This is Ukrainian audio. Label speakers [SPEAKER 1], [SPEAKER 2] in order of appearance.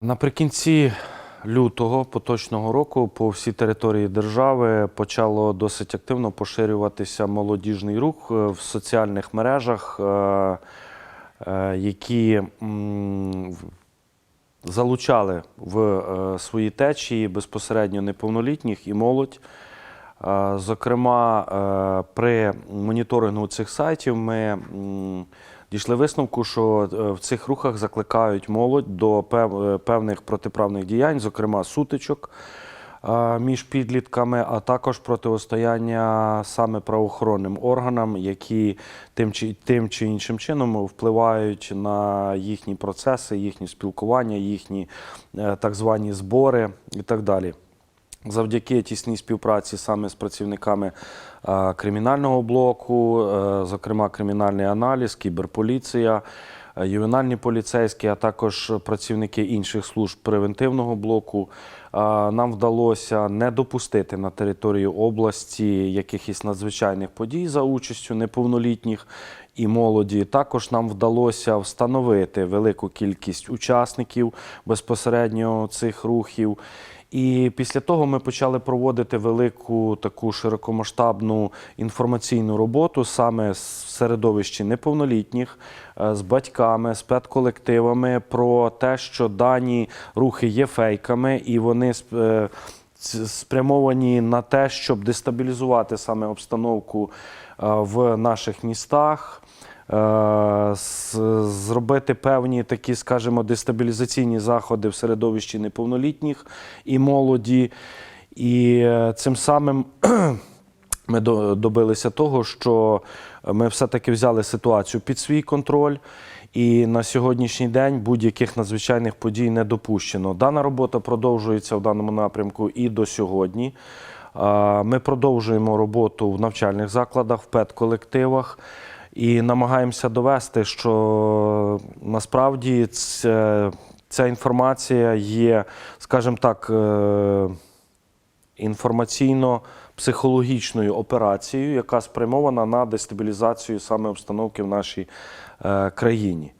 [SPEAKER 1] Наприкінці лютого поточного року по всій території держави почало досить активно поширюватися молодіжний рух е, в соціальних мережах, е, е, які залучали в свої течії безпосередньо неповнолітніх і молодь. Зокрема, при моніторингу цих сайтів ми дійшли висновку, що е, в цих рухах закликають молодь до е, певних протиправних діянь, зокрема сутичок е, між підлітками, а також протистояння саме правоохоронним органам, які тим чи, тим чи іншим чином впливають на їхні процеси, їхні спілкування, їхні так звані збори і так далі. Завдяки тісній співпраці саме з працівниками е, кримінального блоку, е, зокрема кримінальний аналіз, кіберполіція, е, ювенальні поліцейські, а також працівники інших служб превентивного блоку, нам вдалося не допустити на території області якихось надзвичайних подій за участю неповнолітніх і молоді. Також нам вдалося встановити велику кількість учасників безпосередньо цих рухів. І після того ми почали проводити велику таку широкомасштабну інформаційну роботу саме в середовищі неповнолітніх, е, з батьками, з педколективами про те, що дані рухи є фейками, і вони е, спрямовані на те, щоб дестабілізувати саме обстановку е, в наших містах. Е, Зробити певні такі, скажімо, дестабілізаційні заходи в середовищі неповнолітніх і молоді. І е, цим самим ми до- добилися того, що ми все-таки взяли ситуацію під свій контроль. І на сьогоднішній день будь-яких надзвичайних подій не допущено. Дана робота продовжується в даному напрямку і до сьогодні. Ми продовжуємо роботу в навчальних закладах, в педколективах і намагаємося довести, що насправді це, ця інформація є, скажімо так, е, інформаційно-психологічною операцією, яка спрямована на дестабілізацію саме обстановки в нашій е, країні.